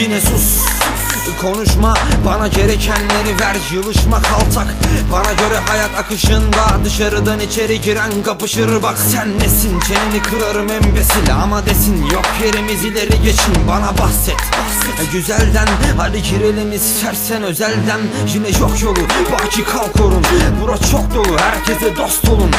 yine sus. Konuşma bana gerekenleri ver. Yılışma kaltak. Bana göre hayat akışında Dışarıdan içeri giren kapışır. Bak Sen nesin? Çeneni kırarım embesil Ama desin yok yerimiz ileri geçin. Bana bahset. E, Güzelden hadi girelim istersen özelden. Yine yok yolu baki kalk orun Bura çok dolu herkese dost olun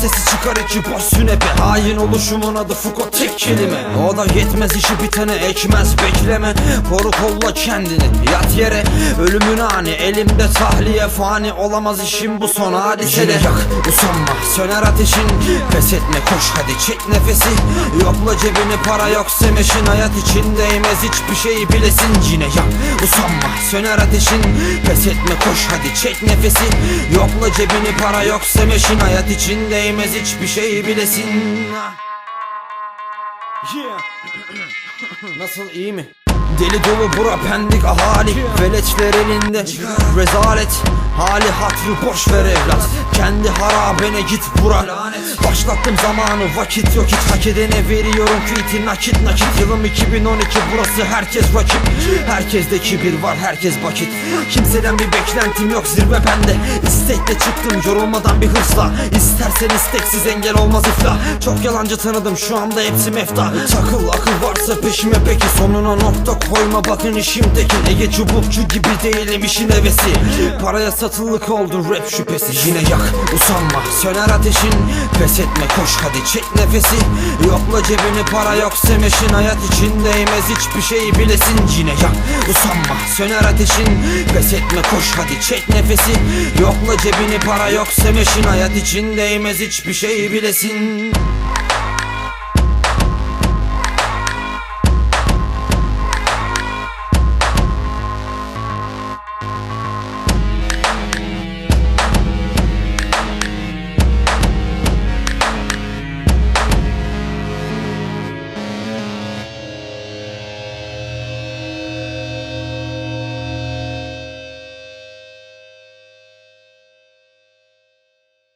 Sesi çıkar iki boş sünepe. Hain oluşumun adı Fuko tek kelime. O da yetmez işi bitene ekmez bekleme. Koru kolla kendini yat yere. Ölümün ani elimde tahliye fani. Olamaz işim bu son hadisede. Yak usanma söner ateşin. Pes etme koş hadi çek nefesi. Yokla cebini para yok semeşin. Hayat için değmez hiçbir şeyi bilesin. Yine yak usanma söner ateşin. Pes etme koş hadi çek nefesi. Yokla cebini para yok semeşin. Hayat için değmez hiçbir şeyi bilesin Nasıl iyi mi? Deli dolu bura pendik ahali. Veletler elinde. Rezalet. Hali hatrı boş ver evlat. Kendi harabene git bura. Başlattım zamanı vakit yok. Hiç Hak edene veriyorum kriti nakit nakit. Yılım 2012 burası herkes rakip Herkeste kibir var herkes vakit Kimseden bir beklentim yok zirve bende. İstekle çıktım yorulmadan bir hırsla. İstersen isteksiz engel olmaz iflah. Çok yalancı tanıdım şu anda hepsi mefta. Takıl akıl peşime peki Sonuna nokta koyma. Bakın işimdeki Ege çubukçu gibi değilim işin hevesi. Paraya satılık oldun rap şüphesi. Yine yak usanma. Söner ateşin Pes etme. Koş hadi çek nefesi. Yokla cebini para yok semeşin. Hayat için değmez hiçbir şeyi bilesin. Yine yak usanma. Söner ateşin Pes etme. Koş hadi çek nefesi. Yokla cebini para yok semeşin. Hayat için değmez hiçbir şeyi bilesin